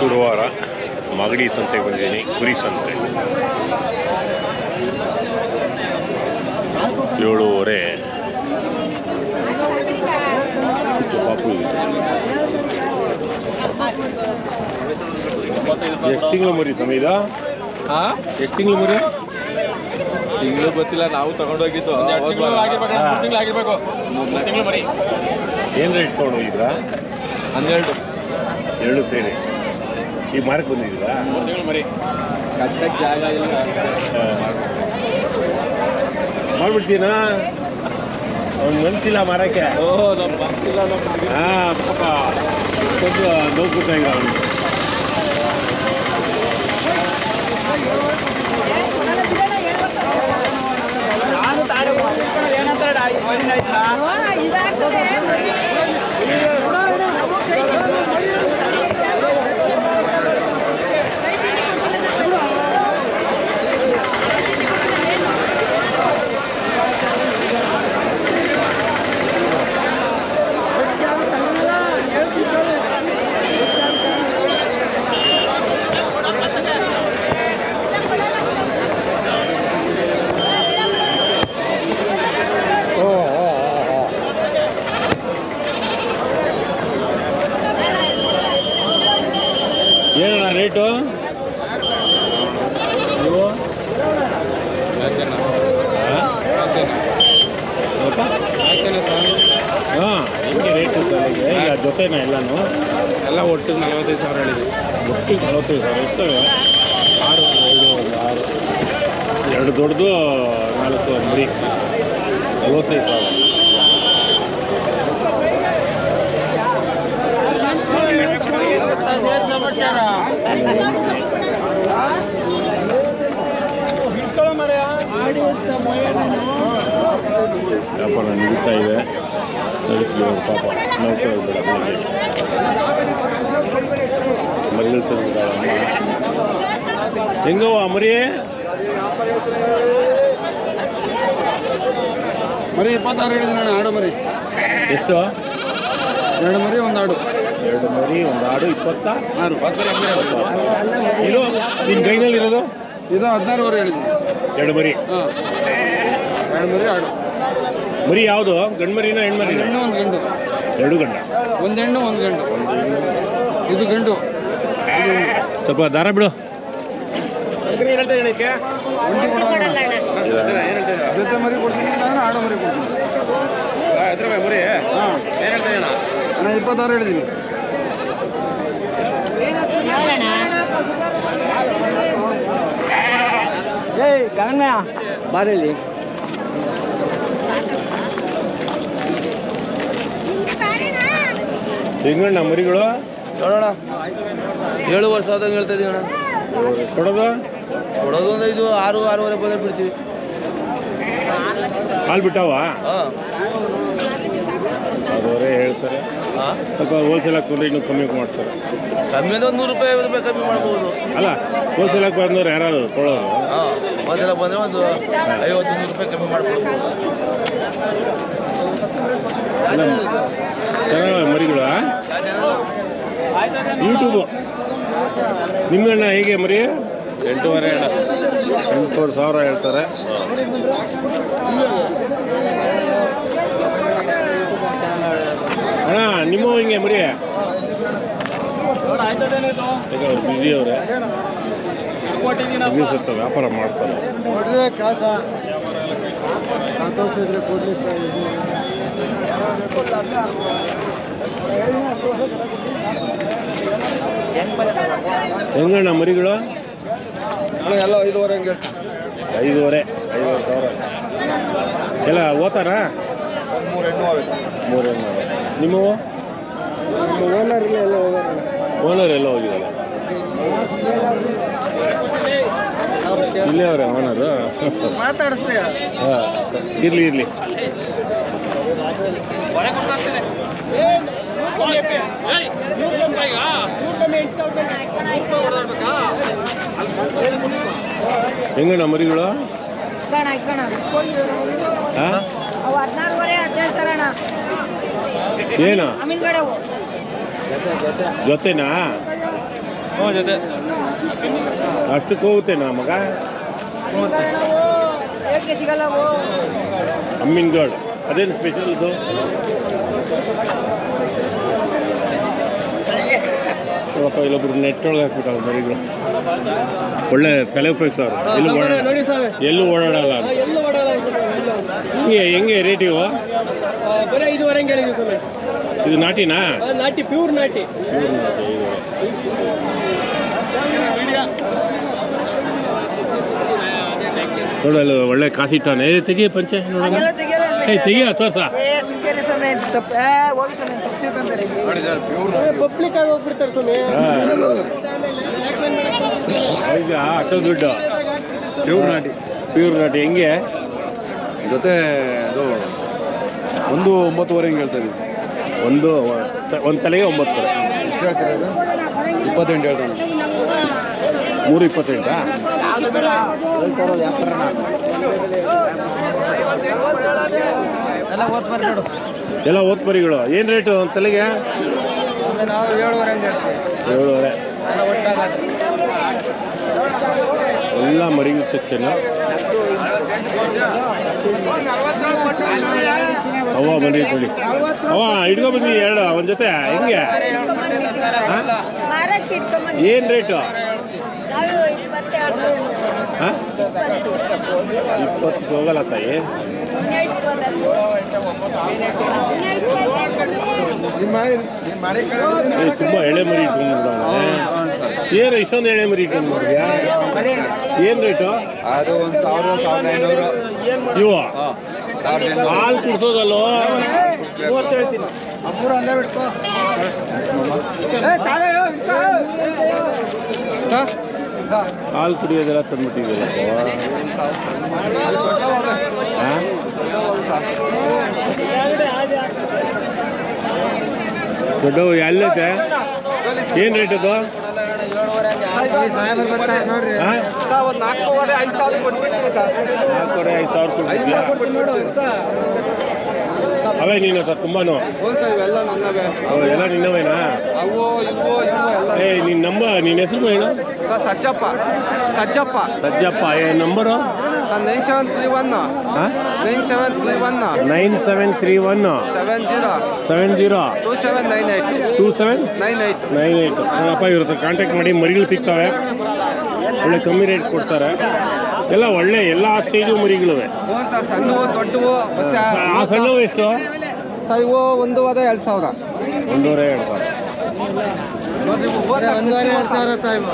ಗುರುವಾರ ಮಾಗಡಿ ಸಂತೆಗೆ ಬಂದಿದ್ದೀನಿ ಕುರಿ ಸಂತೆ. ಏಳೂವರೆ. ಪಾಪು ಎಷ್ಟು ತಿಂಗಳು ಮರಿ ಸಮೀದ? ಹಾ? ಎಷ್ಟು ತಿಂಗಳು ಮರಿ? ತಿಂಗಳು ಗೊತ್ತಿಲ್ಲ ನಾವು ತಗೊಂಡೋಗಿದ್ದು. ಏನು ರೇಟ್ ತಗೊಂಡೋಗಿದ್ರ ಹನ್ನೆರಡು. ಎರಡು ಸೇರಿ. ಈಗ ಮಾರಕ್ಕೆ ಬಂದಿದ್ದೀರಾ? ಕಟ್ಟಕ್ಕೆ ಜಾಗ ಇಲ್ಲ. ಮಾಡ್ಬಿಡ್ತೀನಾ? ಅವ್ನು ಮನ್ಸಿಲ್ಲ ಮಾರಕ್ಕೆ. ಹಾಂ ಪಾಪ. ಇದ್ರು ಅವ್ನಿಗೆ ಏನಣ್ಣ ರೇಟು ನೀವು. ಹಾಂ ಹೆಂಗೆ ರೇಟ್ ಈಗ ಜೊತೆನಾ ಎಲ್ಲನೂ? ಎಲ್ಲ ಒಟ್ಟಿಗೆ ನಲವತ್ತೈದು ಸಾವಿರ ಹೇಳಿದ್ವಿ ಒಟ್ಟಿಗೆ ನಲವತ್ತೈದು ಸಾವಿರ ಎಷ್ಟು ಆರು. ಐದು ಆರು. ಎರಡು ದೊಡ್ಡದು ನಾಲ್ಕು ಮರಿ. ನಲವತ್ತೈದು ಸಾವಿರ. ವ್ಯಾಪಾರ ನಡೀತಾ ಇದೆ. ನಡೆಸಲಿ ಪಾಪ. ನೋಡ್ತಾ ಇದ್ದಾರೆ ಮರಿಗಳು ತಂದಿದ್ದಾಳೆ ಅಮ್ಮ. ಹೆಂಗವ ಮರಿ? ಮರಿ ಇಪ್ಪತ್ತಾರು ಹೇಳಿದ್ದೀನಿ ನಾನು ಆಡು ಮರಿ. ಎಷ್ಟು? ಎರಡು ಮರಿ ಒಂದು ಆಡು. ಎರಡು ಮರಿ ಒಂದು ಆಡು ಇಪ್ಪತ್ತ ಆರು. ಇದು ನಿನ್ನ ಕೈನಲ್ಲಿ ಇರೋದು? ಇದು ಹದಿನಾರುವರೆ ಹೇಳಿದ್ದೀನಿ ಎರಡು ಮರಿ. ಹಾಂ. ಎರಡು ಮರಿ ಆಡು. ಮರಿ ಯಾವುದು? ಗಂಡು ಮರಿನ ಹೆಣ್ಣು ಮರಿನ ಹೆಣ್ಣು ಒಂದು ಗಂಡು. ಎರಡು ಗಂಡ. ಒಂದು ಹೆಣ್ಣು ಒಂದು ಗಂಡು. ಇದು ಗಂಡು. ಸ್ವಲ್ಪ ದಾರ ಬಿಡು. ಜೊತೆ ಮರಿ ಕೊಡ್ತೀನಿ ನಾನು ಆಡು ಮರಿ ಕೊಡ್ತೀನಿ. ಹಾಂ ಅಣ್ಣ ಇಪ್ಪತ್ತಾರು ಹೇಳಿದ್ದೀನಿ. ಗಗನ್ಮಯ ಬಾರಲ್ಲಿ ಹೆಂಗಣ್ಣ ಮರಿಗಳು ನೋಡೋಣ. ವರ್ಷ ಆದಂಗೆ ಹೇಳ್ತಾ ಇದೀವಿ ಅಣ್ಣ. ಕೊಡೋದು? ಕೊಡೋದು ಒಂದು ಇದು ಆರು ಆರೂವರೆ ಬಂದ್ರೆ ಬಿಡ್ತೀವಿ. ಹಾಲು ಬಿಟ್ಟಾವ? ಅದವರೇ ಅವರೇ ಹೇಳ್ತಾರೆ. ಹಾಂ? ಸ್ವಲ್ಪ ಹೋಲ್ಸೇಲ್ ಹಾಕೊಂಡ್ರೆ ಇನ್ನೂ ಕಮ್ಮಿ ಮಾಡ್ತಾರೆ. ಕಮ್ಮಿ ಅಂದ್ರೆ ಒಂದು ನೂರು ರೂಪಾಯಿ ಐವತ್ತು ರೂಪಾಯಿ ಕಮ್ಮಿ ಮಾಡ್ಬೋದು. ಅಲ್ಲ ಹೋಲ್ಸೇಲ್ ಹಾಕಿ ಬಂದವ್ರು ಯಾರು ತೊಗೊಳೋರು ಒಂದ್ಸಲ ಬಂದರೆ ಒಂದು ಐವತ್ತು ನೂರು ರೂಪಾಯಿ ಕಮ್ಮಿ ಮಾಡ್ಕೊಳ್ಬೋದು ಮರಿಗಳು ಯೂಟ್ಯೂಬು ನಿಮ್ಮಣ್ಣ ಹೇಗೆ ಮರಿ? ಎಂಟೂವರೆ ಅಣ್ಣ. ಎಂಟೂವರೆ ಸಾವಿರ ಹೇಳ್ತಾರೆ. ಅಣ್ಣ ನಿಮ್ಮ ಹಿಂಗೆ ಮರಿ? ಈಗ ಅವ್ರು ಅವರೇ. ದಿವಸ ವ್ಯಾಪಾರ ಮಾಡ್ತಾರೆ. ಕೊಡ್ರಿ ಕಾಸ. ಸಂತೋಷ ಇದ್ರೆ ಕೊಡ್ಲಿ ಹೆಂಗಣ್ಣ ಮರಿಗಳು? ಎಲ್ಲ ಐದುವರೆ ಹಂಗೆ. ಐದುವರೆ ಐದುವರೆ ಸಾವಿರ. ಎಲ್ಲ ಓತಾರಾ ಮೂರು ಹೆಣ್ಣು ಮೂರು ನಿಮ್ಮವು? ಓನರ್ ಇಲ್ಲ ಎಲ್ಲ ಹೋಗೋಣ ಓನರ್ ಎಲ್ಲ ಹೋಗಿದ್ದಾರೆ ಇಲ್ಲೇ ಅವ್ರೆ ಓನರು ಮಾತಾಡಿಸ್ರಿ. ಹಾಂ ಇರಲಿ ಇರಲಿ. ಹೆಂಗಣ್ಣ ಮರಿಗಳು? ಏನ? ಹಾಂ ಜೊತೆನಾ? ಜೊತೆ ಅಷ್ಟಕ್ಕೆ ಹೋಗುತ್ತೇನಾ ಮಗ? ಅಮ್ಮಿನ ಗಾಡ್. ಸಿಗಲ್ಲವು ಅಮ್ಮಿನ್ಗಡ್ ಅದೇನು ಸ್ಪೆಷಲ್ ಇದು? ನೋಡಪ್ಪ ಇಲ್ಲೊಬ್ರು ನೆಟ್ ಒಳಗೆ ಹಾಕ್ಬಿಟ್ಟಾರೆ ಮರಿಗಳು ಒಳ್ಳೆ ತಲೆ ಉಪಯೋಗಿಸೋರು ಎಲ್ಲೂ ಓಡಾಡ ನೋಡಿ ಸರ್ ಎಲ್ಲೂ ಓಡಾಡಲ್ಲ ಹಿಂಗೆ ಹೆಂಗೆ ರೇಟ್ ಇವು? ಇದು ನಾಟಿನಾ? ನಾಟಿ ಪ್ಯೂರ್ ನಾಟಿ. ಪ್ಯೂರ್ ನಾಟಿ, ಇದು. ನೋಡಲ್ಲ ಒಳ್ಳೆ ಕಾಸಿಟ್ಟಾನೆ ಏ ತೆಗಿ ಪಂಚೆ ನೋಡೋಣ. ಏ ತೆಗಿಯ ತೋರ್ಸ. ಪಬ್ಲಿಕ್ ಆಗಿ ಹೋಗ್ಬಿಡ್ತಾರೆ ಸ್ವಾಮಿ. ಈಗ ಅಷ್ಟೋ ದುಡ್ಡು. ಪ್ಯೂರ್ ನಾಟಿ. ಪ್ಯೂರ್ ನಾಟಿ. ಹೆಂಗೆ? ಜೊತೆ ಅದು ಒಂದು ಒಂಬತ್ತುವರೆ ಹಿಂಗೆ ಹೇಳ್ತಾ ಇದ್ದೀವಿ ಒಂದು ಒಂದು ತಲೆಗೆ ಒಂಬತ್ತು ಎಷ್ಟು ಇಪ್ಪತ್ತೆಂಟು ಹೇಳ್ತಾನೆ ಮೂರು ಇಪ್ಪತ್ತೆಂಟಾ ಎಲ್ಲ ಓದ್ಬಾರ್ದು ನೋಡು ಎಲ್ಲ ಓದ್ ಪರಿಗಳು ಏನು ರೇಟು ಒಂದು ತಲೆಗೆ ಏಳುವರೆ ಎಲ್ಲ ಮರಿಗಳು ಸೆಕ್ಷನ್ ಅವ ಬನ್ನಿ ಕೊಡಿ ಅವ ಹಿಡ್ಕೊ ಬನ್ನಿ ಎರಡು ಒಂದು ಜೊತೆ ಹೆಂಗೆ? ಏನು ರೇಟು? ಇಪ್ಪತ್ತು ಹೋಗಲ್ಲ ತಾಯಿ. ತುಂಬ ಎಳೆ ಮರಿ ಇಟ್ಕೊಂಡು ಏನು ಇಷ್ಟೊಂದು ಎಳೆ ಮರಿ ಇಟ್ಕೊಂಡು ಮಾಡಿದ್ಯಾ ಏನು ರೇಟು? ಅದು ಒಂದು ಸಾವಿರ ಸಾವಿರದ ಐನೂರು. ಇವ? ಹಾಲು ಕುಡ್ಸೋದಲ್ಲೋ? ಅಲ್ಲೇ ಬಿಡ್ಕೋ ಹಾಲು ಕುಡಿಯೋದೆಲ್ಲ ತಂದ್ಬಿಟ್ಟಿದ್ದೀರಪ್ಪ. ಹಾಂ ದೊಡ್ಡವು ಎಲ್ಲೈತೆ ಏನು ರೇಟ್ ಅದು? ಹಾಂ? ಒಂದು ನಾಲ್ಕೂವರೆ ಐದು ಸಾವಿರ ಕೊಟ್ಬಿಡ್ತೀವಿ ಸರ್. ನಾಲ್ಕೂವರೆ ಐದು ಸಾವಿರ ಕೊಡ್ತಿದ್ಯಾ ಅವೇ ನೀನು ಸರ್ ತುಂಬಾನು. ಹ್ಞೂ ಸರ್ ಇವೆಲ್ಲ ನನ್ನವೇ. ಅವು ಎಲ್ಲ ನಿನ್ನವೇನಾ? ಅವು ಇವು ಇವು ಎಲ್ಲ ಏ ನಿನ್ನ ನಂಬ ನಿನ್ನ ಹೆಸರು ಏನು? ಸರ್ ಸಜ್ಜಪ್ಪ. ಸಜ್ಜಪ್ಪ. ಸಜ್ಜಪ್ಪ ಏ number? Nine seven three one nine seven three one nine seven three one seven zero seven zero two seven nine eight two seven nine eight nine eight ಅಪ್ಪ ಇವ್ರತ್ರ ಕಾಂಟ್ಯಾಕ್ಟ್ ಮಾಡಿ ಮರಿಗಳು ಸಿಗ್ತವೆ. ಒಳ್ಳೆ ಕಮ್ಮಿ ರೇಟ್ ಕೊಡ್ತಾರೆ. ಎಲ್ಲ ಒಳ್ಳೆ ಎಲ್ಲ ಸ್ಟೇಜು ಮರಿಗಳಿವೆ. ಸಣ್ಣವು ದೊಡ್ಡವು ಮತ್ತೆ ಆ ಸಣ್ಣವು ಎಷ್ಟು? ಸರ್ ಇವು ಒಂದೂವರೆ ಎರಡು ಸಾವಿರ. ಒಂದೂವರೆ ಎರಡು ಸಾವಿರ. ಒಂದೂವರೆ ಎರಡು ಸಾವಿರ ಇವು.